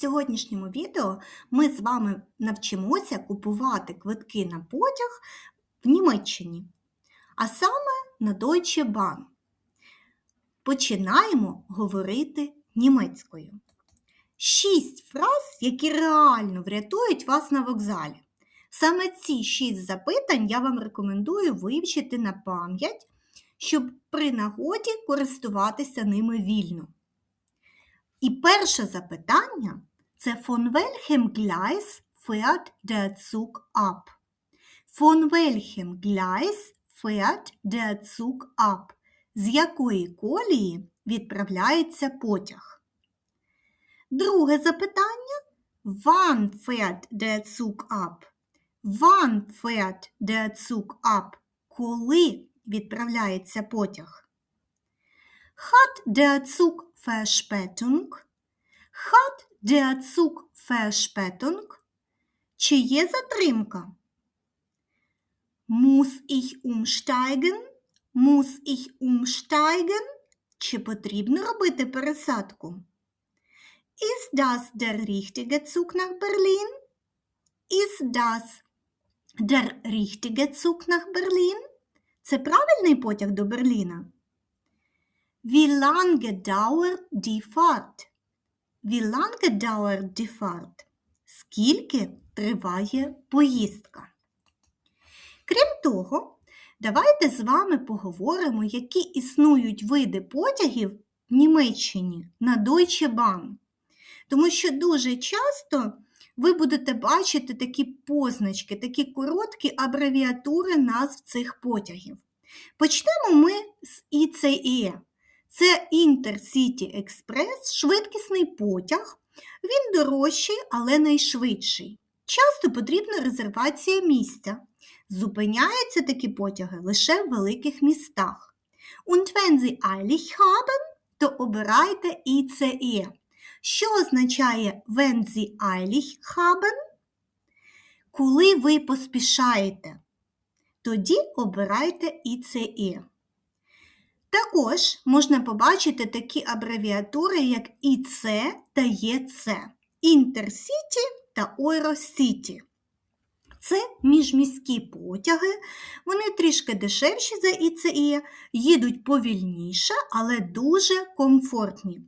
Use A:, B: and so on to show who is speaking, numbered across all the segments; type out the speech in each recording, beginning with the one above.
A: сьогоднішньому відео ми з вами навчимося купувати квитки на потяг в Німеччині, а саме на Deutsche Bahn. Починаємо говорити німецькою. Шість фраз, які реально врятують вас на вокзалі. Саме ці шість запитань я вам рекомендую вивчити на пам'ять, щоб при нагоді користуватися ними вільно. І перше запитання це von welchem Gleis fährt der Zug ab? Von welchem Gleis fährt der Zug ab? З якої колії відправляється потяг? Друге запитання Wann fährt der Zug ab? Wann fährt der Zug ab? Коли відправляється потяг? Hat der Zug Verspätung? Hat der Zug Verspätung? Чи є затримка? Muss ich umsteigen? Muss ich umsteigen? Чи потрібно робити пересадку? Ist das der richtige Zug nach Berlin? Ist das der richtige Zug nach Berlin? Це правильний потяг до Берліна? Wie lange dauert die Fahrt? Wie lange dauert die Fahrt? Скільки триває поїздка? Крім того, давайте з вами поговоримо, які існують види потягів в Німеччині на Deutsche Bahn. Тому що дуже часто ви будете бачити такі позначки, такі короткі абревіатури назв цих потягів. Почнемо ми з ІЦЕ. Це Intercity Express, швидкісний потяг. Він дорожчий, але найшвидший. Часто потрібна резервація місця. Зупиняються такі потяги лише в великих містах. Und wenn Sie eilig haben, то обирайте ІЦЕ. Що означає wenn Sie eilig haben? Коли ви поспішаєте, тоді обирайте ІЦЕ. Також можна побачити такі абревіатури, як ІЦ та ЄЦ, Інтерсіті та Ойросіті. Це міжміські потяги, вони трішки дешевші за ІЦЕ, їдуть повільніше, але дуже комфортні.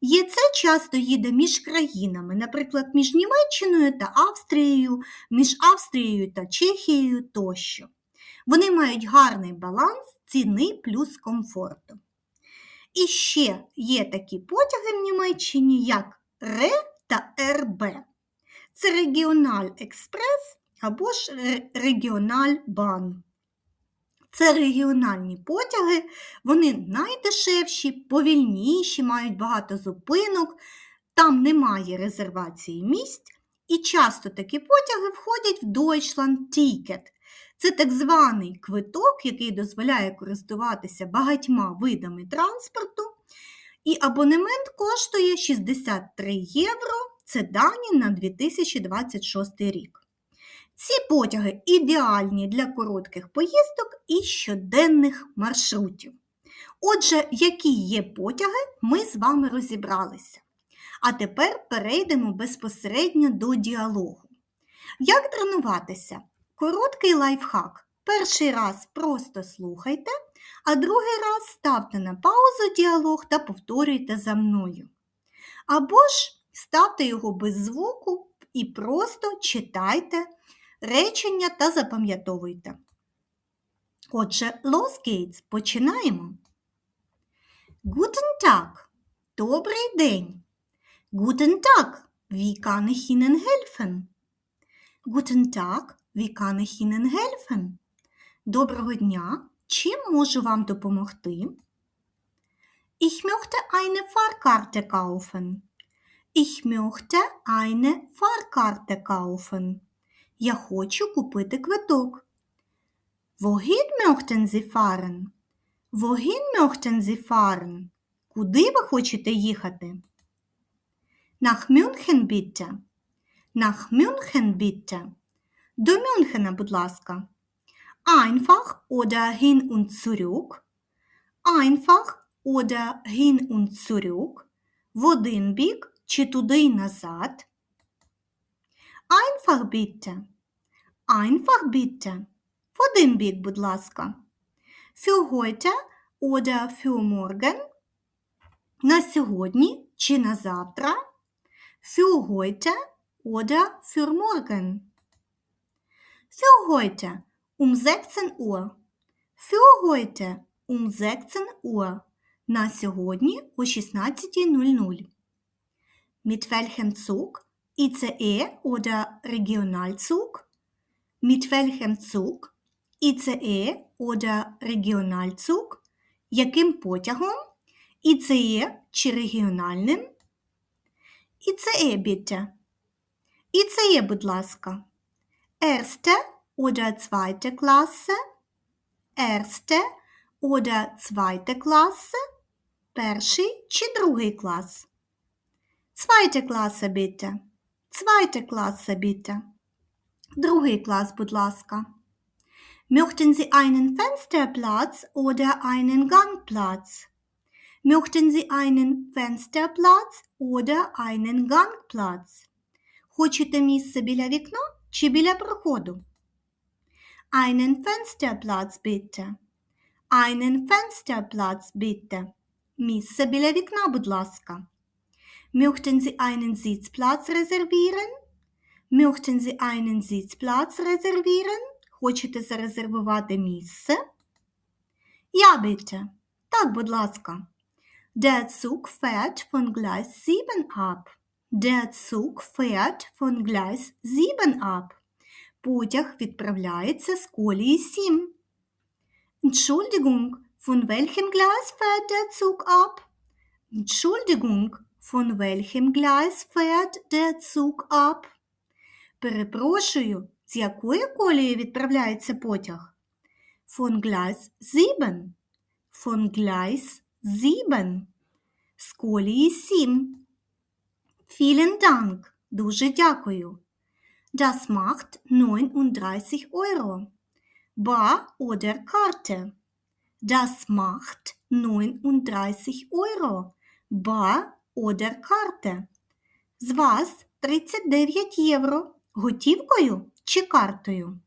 A: ЄЦ часто їде між країнами, наприклад, між Німеччиною та Австрією, між Австрією та Чехією тощо. Вони мають гарний баланс ціни плюс комфорту. І ще є такі потяги в Німеччині, як РЕ та РБ. Це Регіональ Експрес або ж Регіональ Бан. Це регіональні потяги, вони найдешевші, повільніші, мають багато зупинок, там немає резервації місць, і часто такі потяги входять в Deutschland Ticket. Це так званий квиток, який дозволяє користуватися багатьма видами транспорту. І абонемент коштує 63 євро. Це дані на 2026 рік. Ці потяги ідеальні для коротких поїздок і щоденних маршрутів. Отже, які є потяги, ми з вами розібралися. А тепер перейдемо безпосередньо до діалогу. Як тренуватися? Короткий лайфхак. Перший раз просто слухайте, а другий раз ставте на паузу діалог та повторюйте за мною. Або ж ставте його без звуку і просто читайте речення та запам'ятовуйте. Отже, Los Gates починаємо. Guten Tag. Добрий день. Guten Tag. Wie kann ich Ihnen helfen? Guten Tag. Ihnen helfen? Доброго дня. Чим можу вам допомогти? Ich möchte eine Fahrkarte kaufen. Ich möchte eine Fahrkarte kaufen. Я хочу купити квиток. Wohin möchten Sie fahren? Wohin möchten Sie fahren? Куди ви хочете їхати? Nach München bitte. Nach München bitte. До Мюнхена, будь ласка. Einfach oder hin und zurück. Einfach oder hin und zurück. В один бік чи туди й назад? Einfach bitte. Einfach bitte. В один бік, будь ласка. Für heute oder für morgen. На сьогодні чи на завтра. Für heute oder für morgen. Für heute um 16 Uhr. Für heute um 16 Uhr. На сьогодні о 16.00. Mit welchem Zug? ICE oder Regionalzug? Mit welchem Zug? ICE oder Regionalzug? Яким потягом? ICE чи регіональним? ICE, bitte. ICE, будь ласка. Erste oder zweite Klasse? Erste oder zweite Klasse? Перший чи другий клас? Zweite Klasse, bitte. Zweite Klasse, bitte. Другий клас, будь ласка. Möchten Sie einen Fensterplatz oder einen Gangplatz? Möchten Sie einen Fensterplatz oder einen Gangplatz? Хочете місце біля вікна чи біля проходу? Einen Fensterplatz bitte. Einen Fensterplatz bitte. Місце біля вікна, будь ласка. Möchten Sie einen Sitzplatz reservieren? Möchten Sie einen Sitzplatz reservieren? Хочете зарезервувати місце? Ja, bitte. Так, будь ласка. Der Zug fährt von Gleis 7 ab. Der Zug fährt von Gleis 7 ab. Потяг відправляється з колії 7. Entschuldigung, von welchem Gleis fährt der Zug ab? Entschuldigung, von welchem Gleis fährt der Zug ab? Перепрошую, з якої колії відправляється потяг? Von Gleis 7. Von Gleis 7. З колії 7. Vielen Dank. Дуже дякую. Das macht 39 Euro. Bar oder Karte? Das macht 39 Euro. Bar oder Karte? З вас 39 євро. Готівкою чи картою?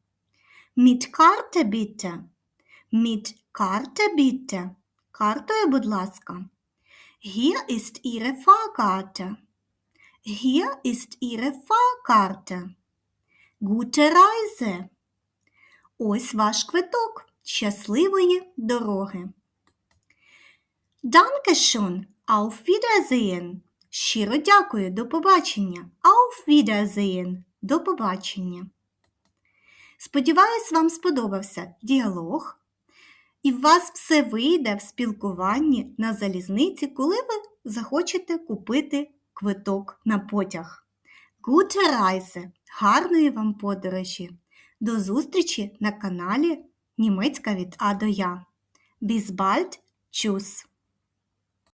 A: Mit Karte bitte. Mit Karte bitte. Картою, будь ласка. Hier ist Ihre Fahrkarte. Hier ist Ihre Fahrkarte. Gute Reise. Ось ваш квиток. Щасливої дороги. Dankeschön. Auf Wiedersehen. Щиро дякую. До побачення. Auf Wiedersehen. До побачення. Сподіваюсь, вам сподобався діалог. І в вас все вийде в спілкуванні на залізниці, коли ви захочете купити квиток на потяг. Gute Reise! Гарної вам подорожі! До зустрічі на каналі Німецька від А до Я. Bis bald!